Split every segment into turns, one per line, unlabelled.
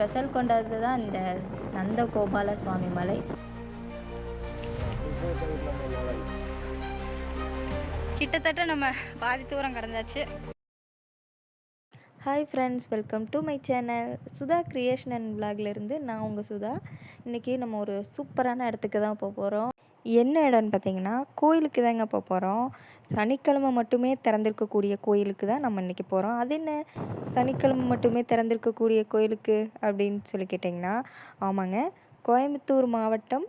Special கொண்டது தான் இந்த நந்தகோபால சுவாமி மலை.
கிட்டத்தட்ட நம்ம பாதி தூரம் கடந்தாச்சு.
Hi friends welcome to my channel Sudha creation and விலாக்லேருந்து நான் உங்கள் சுதா. இன்றைக்கி நம்ம ஒரு சூப்பரான இடத்துக்கு தான் போக போகிறோம் என்ன இடம்னு பார்த்தீங்கன்னா கோயிலுக்கு தாங்க போக போகிறோம் சனிக்கிழமை மட்டுமே திறந்திருக்கக்கூடிய கோயிலுக்கு தான் நம்ம இன்றைக்கி போகிறோம் அது என்ன? சனிக்கிழமை மட்டுமே திறந்திருக்கக்கூடிய கோயிலுக்கு அப்படின்னு சொல்லி கேட்டிங்கன்னா ஆமாங்க. கோயம்புத்தூர் மாவட்டம்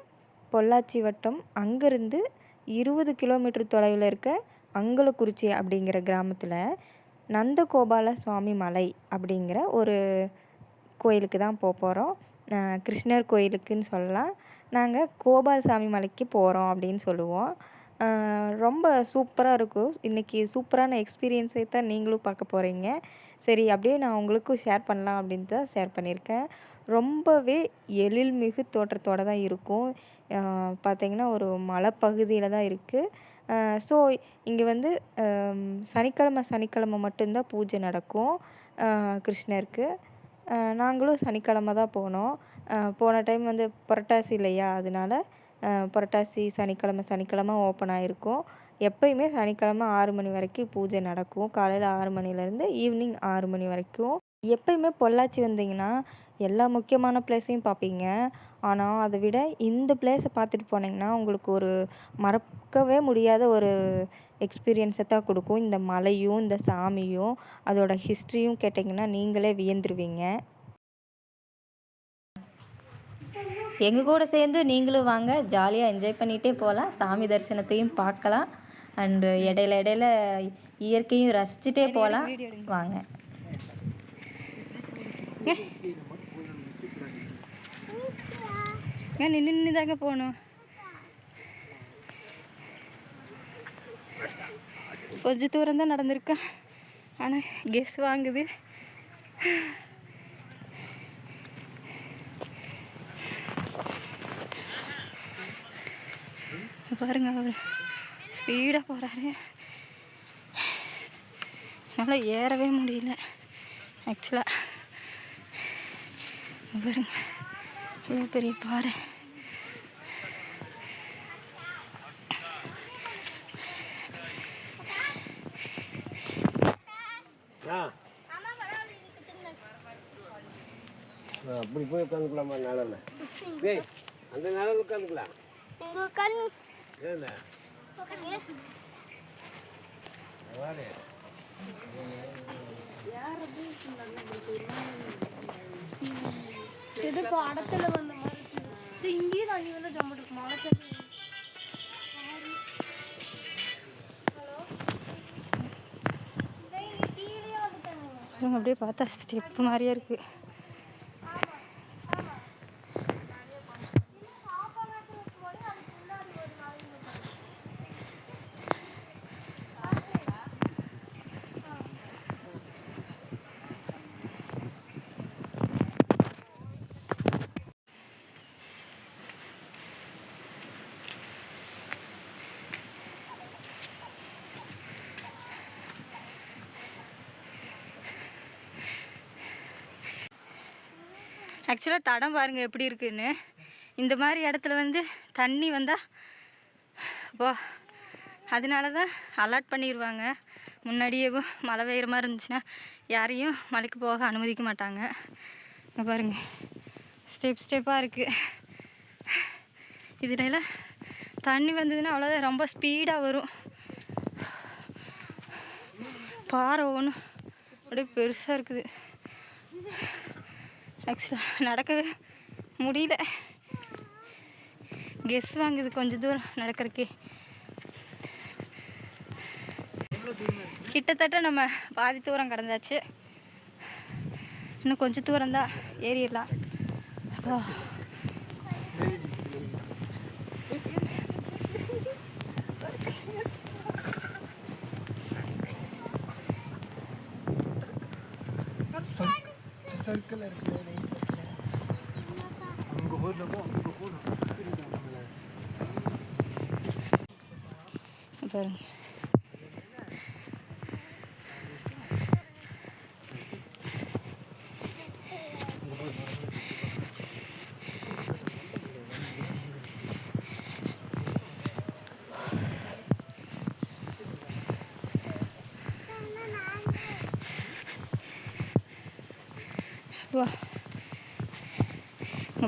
பொள்ளாச்சி வட்டம் அங்கேருந்து இருபது கிலோமீட்டர் தொலைவில் இருக்க அங்கலக்குறிச்சி அப்படிங்கிற கிராமத்தில் நந்தகோபால சுவாமி மலை அப்படிங்கிற ஒரு கோயிலுக்கு தான் போக போகிறோம் கிருஷ்ணர் கோயிலுக்குன்னு சொல்லலாம். நாங்கள் கோபால்சாமி மலைக்கு போகிறோம் அப்படின்னு சொல்லுவோம். ரொம்ப சூப்பராக இருக்கும். இன்றைக்கி சூப்பரான எக்ஸ்பீரியன்ஸை தான் நீங்களும் பார்க்க போகிறீங்க சரி அப்படியே நான் உங்களுக்கும் ஷேர் பண்ணலாம் அப்படின்னு தான் ஷேர் பண்ணியிருக்கேன். ரொம்பவே எழில்மிகு தோற்றத்தோடு தான் இருக்கும். பார்த்திங்கன்னா ஒரு மலைப்பகுதியில் தான் இருக்குது ஸோ இங்கே வந்து சனிக்கிழமை சனிக்கிழமை மட்டும்தான் பூஜை நடக்கும் கிருஷ்ணருக்கு. நாங்களும் சனிக்கிழமை தான் போனோம். போன டைம் வந்து புரட்டாசி இல்லையா? அதனால புரட்டாசி சனிக்கிழமை சனிக்கிழமை ஓப்பன் ஆகிருக்கும் எப்பயுமே சனிக்கிழமை ஆறு மணி வரைக்கும் பூஜை நடக்கும். காலையில் ஆறு மணிலேருந்து ஈவினிங் ஆறு மணி வரைக்கும். எப்பயுமே பொள்ளாச்சி வந்தீங்கன்னா எல்லா முக்கியமான பிளேஸையும் பார்ப்பீங்க ஆனால் அதை விட இந்த பிளேஸை பார்த்துட்டு போனீங்கன்னா உங்களுக்கு ஒரு மறக்கவே முடியாத ஒரு எக்ஸ்பீரியன்ஸை தான் கொடுக்கும். இந்த மலையும் இந்த சாமியும் அதோட ஹிஸ்ட்ரியும் கேட்டிங்கன்னா நீங்களே வியந்துருவீங்க. எங்கள் கூட சேர்ந்து நீங்களும் வாங்க. ஜாலியாக என்ஜாய் பண்ணிகிட்டே போகலாம் சாமி தரிசனத்தையும் பார்க்கலாம். அண்டு இடையில இடையில இயற்கையும் ரசிச்சுட்டே போகலாம் வாங்க.
நின்று நின்று தாங்க போகணும்? கொஞ்சம் தூரம் தான் நடந்திருக்கேன் ஆனால் கெஸ் வாங்குது. பாருங்க அவர். ஸ்பீடாக போகிறாரு என்னால் ஏறவே முடியல. ஆக்சுவலாக பாருங்க. இவ்வளோ பெரிய பாறை.
அப்படி போய் உட்காந்துக்கலாமா நிழல்ல? டேய் அந்த நிழல் உட்காந்துக்கலாம்
உங்க கண்.
ஏன்
இது படத்துல வந்த மாதிரி. இது இங்கேயே தான் இங்கே வந்து ஜம்மு இருக்கு. மலைச்சல்
அப்படியே பார்த்தா ஸ்டெப்பு மாதிரியே இருக்கு. ஆக்சுவலாக தடம் பாருங்கள் எப்படி இருக்குன்னு. இந்த மாதிரி இடத்துல வந்து தண்ணி வந்தால் வா அதனால தான் அலாட் பண்ணிடுவாங்க முன்னாடியே மழை பெய்கிற மாதிரி இருந்துச்சுன்னா யாரையும் மலைக்கு போக அனுமதிக்க மாட்டாங்க. பாருங்கள் ஸ்டெப் ஸ்டெப்பாக இருக்குது இதனால தண்ணி வந்ததுன்னா அவ்வளோதான் ரொம்ப ஸ்பீடாக வரும். பாறை ஒன்று அப்படியே பெருசாக இருக்குது. ஆக்சுவலாக நடக்கவே முடியல. கெஸ் வாங்குது கொஞ்சம் தூரம் நடக்கிறதுக்கே. கிட்டத்தட்ட நம்ம பாதி தூரம் கடந்தாச்சு. இன்னும் கொஞ்சம் தூரம் தான் ஏறிடலாம்.
சர்க்கிள் இருக்கு அங்கே போயிருந்தப்போ அங்கே போகணும்
பாருங்க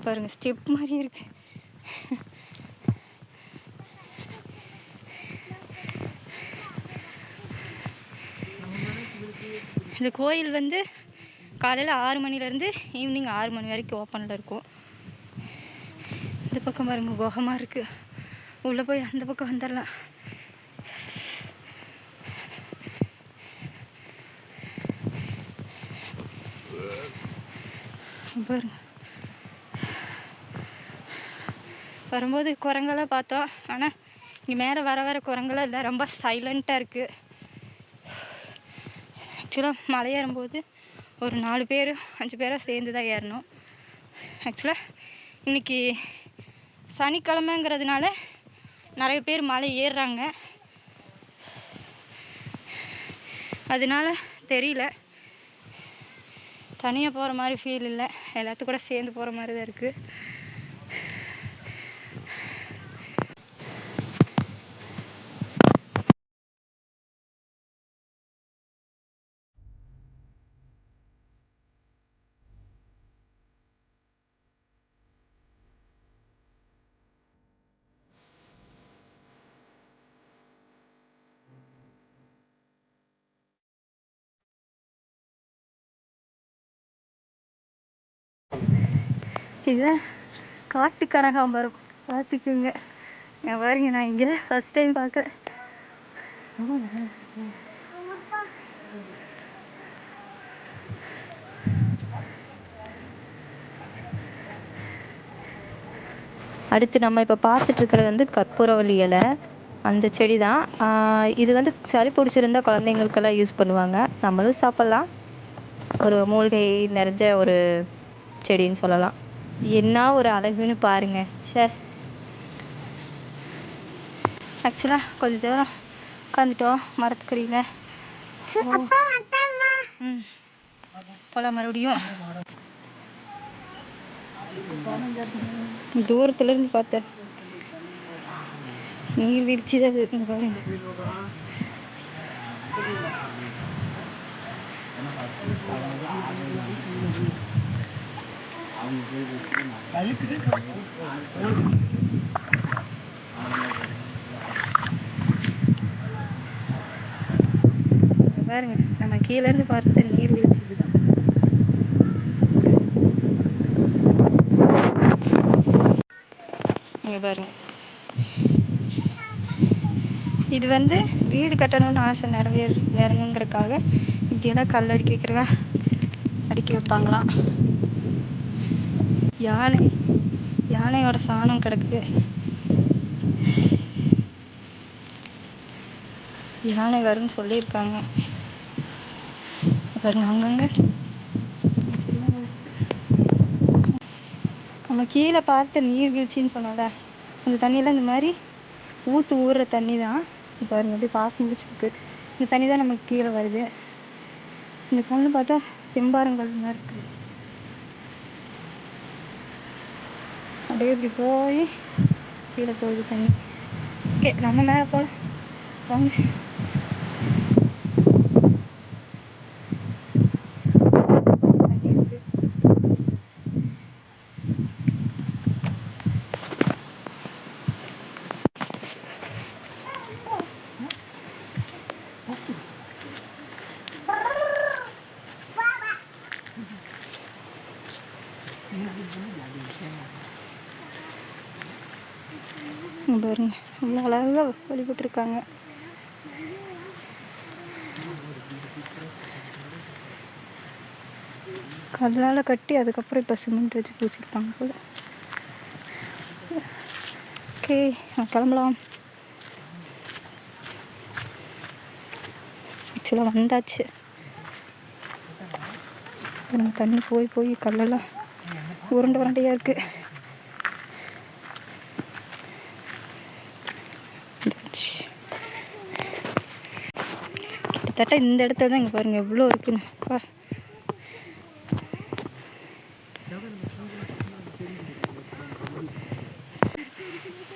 பாருங்கள் பாருங்க ஸ்டெப் மாதிரி இருக்கு. இந்த கோயில் வந்து காலையில் ஆறு மணிலேருந்து ஈவினிங் ஆறு மணி வரைக்கும் ஓப்பனில் இருக்கும். இந்த பக்கம் பாருங்க குகமாக இருக்குது உள்ளே போய் அந்த பக்கம் வந்துடலாம். பாருங்க. வரும்போது குரங்கெல்லாம் பார்த்தோம். ஆனால் இங்கே மேலே வர வர குரங்கெல்லாம் இல்லை ரொம்ப சைலண்ட்டாக இருக்குது ஆக்சுவலாக மலை ஏறும்போது ஒரு நாலு பேர் அஞ்சு பேராக சேர்ந்து தான் ஏறணும். ஆக்சுவலாக இன்னைக்கு சனிக்கிழமைங்கிறதுனால நிறைய பேர் மலை ஏறுறாங்க. அதனால தெரியல. தனியாக போகிற மாதிரி ஃபீல் இல்லை. எல்லாத்து கூட சேர்ந்து போகிற மாதிரி தான் இருக்குது இதுதான் காட்டு கனகாம்பரம் பார்த்துக்குங்க. பாருங்க நான் இங்கே ஃபர்ஸ்ட் டைம் பார்க்குறேன். அடுத்து நம்ம இப்போ பார்த்துட்டு இருக்கிறது வந்து கற்பூரவல்லி இலை. அந்த செடி தான் இது வந்து சளி பிடிச்சிருந்தா குழந்தைங்களுக்கெல்லாம் யூஸ் பண்ணுவாங்க. நம்மளும் சாப்பிட்லாம். ஒரு மூலிகை நிறைஞ்ச ஒரு செடின்னு சொல்லலாம். என்ன ஒரு அழகுன்னு பாருங்க. ச்சே. ஆக்சுவலாக கொஞ்ச தூரம் உட்காந்துட்டோம் மரத்துக்குறீங்க ம். போகலாம் மறுபடியும். தூரத்துல இருந்து பார்த்தேன். நீர் வீழ்ச்சி தான் இது பாருங்க. பாருங்க நம்ம கீழ இருந்து பார்த்த நீர் வீழ்ச்சி இதுதான் பாருங்க. இது வந்து வீடு கட்டணும்னு ஆசை நிறைவேறு நிறைவேறணுங்கிறதுக்காக இப்படியெல்லாம் கல் அடுக்கி வைக்கிறதா அடுக்கி வைப்பாங்களாம். யானை யானையோட சாணம் கிடக்கு. யானை வரும்னு சொல்லியிருக்காங்க. பாருங்க அங்கங்க. நம்ம கீழே பார்த்த நீர்வீழ்ச்சின்னு சொன்னோம்ல அந்த தண்ணியெல்லாம் இந்த மாதிரி ஊற்று ஊறுற தண்ணி தான் இப்போ பாருங்க அப்படியே பாசம் முடிச்சிருக்கு. இந்த தண்ணி தான் நமக்கு கீழே வருது. இந்த கல்லு பார்த்தா செம்பாரங்கல் மாதிரி இருக்குது அப்படியே இப்படி போய் கீழே போகுது தண்ணி ஓகே நம்ம மேலே போகலாம் வாங்க. பாருங்கள் பாருங்க. அவ்வளோ அழகாக வழிபட்டுருக்காங்க. கல்லால் கட்டி அதுக்கப்புறம் இப்போ சிமெண்ட் வச்சு பூச்சிருப்பாங்க போல. ஓகே கிளம்பலாம். ஆக்சுவலாக வந்தாச்சு. தண்ணி போய் போய் கல்லெல்லாம் உருண்டை உருண்டையாக இருக்குது கிட்டத்தட்ட இந்த இடத்துல தான் இங்கே பாருங்கள் எவ்வளோ இருக்குன்னு. பா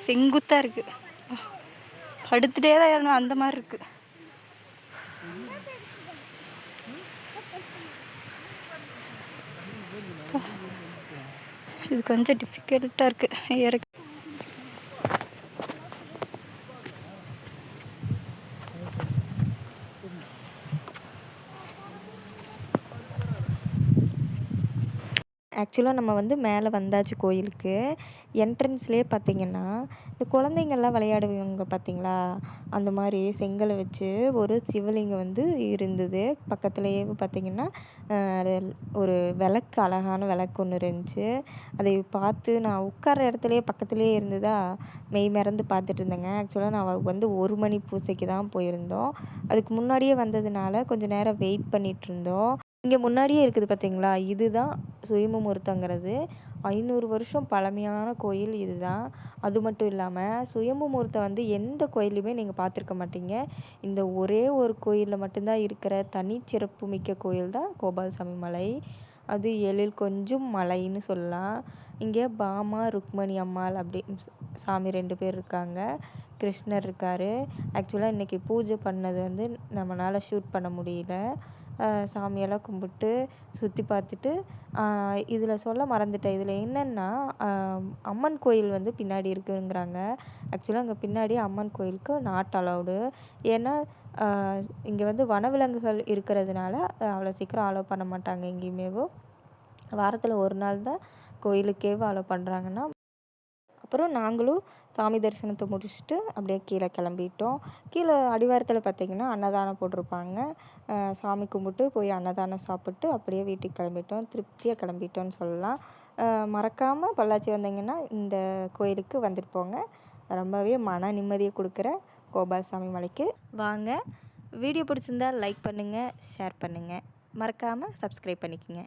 செங்குத்தாக இருக்கு. படுத்துட்டே தான் ஏறணும் அந்த மாதிரி இருக்கு. இது கொஞ்சம் டிஃபிகல்ட்டாக இருக்குது ஏற
ஆக்சுவலாக நம்ம வந்து மேலே வந்தாச்சு கோயிலுக்கு. என்ட்ரன்ஸ்லேயே பார்த்தீங்கன்னா இந்த குழந்தைங்கள்லாம் விளையாடுவாங்க பார்த்தீங்களா? அந்த மாதிரி செங்கலை வச்சு ஒரு சிவலிங்கம் வந்து இருந்தது. பக்கத்துலேயே பார்த்தீங்கன்னா ஒரு விளக்கு அழகான விளக்கு ஒன்று இருந்துச்சு. அதை பார்த்து நான் உட்கார இடத்துலையே பக்கத்துலேயே இருந்ததா? மெய் மறந்து பார்த்துட்டு இருந்தேங்க. ஆக்சுவலாக நான் வந்து ஒரு மணி பூசைக்கு தான் போயிருந்தோம். அதுக்கு முன்னாடியே வந்ததுனால கொஞ்சம் நேரம் வெயிட் பண்ணிகிட்ருந்தோம் இருந்தோம். இங்கே முன்னாடியே இருக்குது பார்த்தீங்களா இதுதான் சுயம்புமுகூர்த்தங்கிறது ஐநூறு வருஷம் பழமையான கோயில் இதுதான். அது மட்டும் இல்லாமல் சுயம்புமுகூர்த்தம் வந்து எந்த கோயிலையுமே நீங்கள் பார்த்துருக்க மாட்டீங்க. இந்த ஒரே ஒரு கோயிலில் மட்டும்தான் இருக்கிற தனிச்சிறப்பு மிக்க கோயில் தான் கோபாலசாமி மலை. அது எழில் கொஞ்சம் மலைன்னு சொல்லலாம். இங்கே பாமா ருக்மணி அம்மாள் அப்படி சாமி ரெண்டு பேர் இருக்காங்க. கிருஷ்ணர் இருக்கார். ஆக்சுவலாக இன்றைக்கி பூஜை பண்ணது வந்து நம்மளால் ஷூட் பண்ண முடியல. சாமியெல்லாம் கும்பிட்டு சுற்றி பார்த்துட்டு இதில் சொல்ல மறந்துட்டேன். இதில் என்னென்னா அம்மன் கோயில் வந்து பின்னாடி இருக்குங்கிறாங்க. ஆக்சுவலாக அங்கே பின்னாடி அம்மன் கோயிலுக்கு நாட் அலௌடு ஏன்னா இங்கே வந்து வனவிலங்குகள் இருக்கிறதுனால அவ்வளோ சீக்கிரம் அலோவ் பண்ண மாட்டாங்க எங்கேயுமேவும் வாரத்தில் ஒரு நாள் தான் கோயிலுக்கே அலோவ் பண்ணுறாங்கன்னா அப்புறம் நாங்களும் சாமி தரிசனத்தை முடிச்சுட்டு அப்படியே கீழே கிளம்பிட்டோம். கீழே அடிவாரத்தில் பார்த்தீங்கன்னா அன்னதானம் போட்டிருப்பாங்க. சாமி கும்பிட்டு போய் அன்னதானம் சாப்பிட்டு அப்படியே வீட்டுக்கு கிளம்பிட்டோம். திருப்தியாக கிளம்பிட்டோம்னு சொல்லலாம். மறக்காமல் பொள்ளாச்சி வந்தீங்கன்னா இந்த கோயிலுக்கு வந்துட்டு போங்க. ரொம்பவே மன நிம்மதியை கொடுக்குற கோபாலசாமி மலைக்கு வாங்க. வீடியோ பிடிச்சிருந்தா லைக் பண்ணுங்கள் ஷேர் பண்ணுங்கள் மறக்காமல் சப்ஸ்கிரைப் பண்ணிக்கோங்க.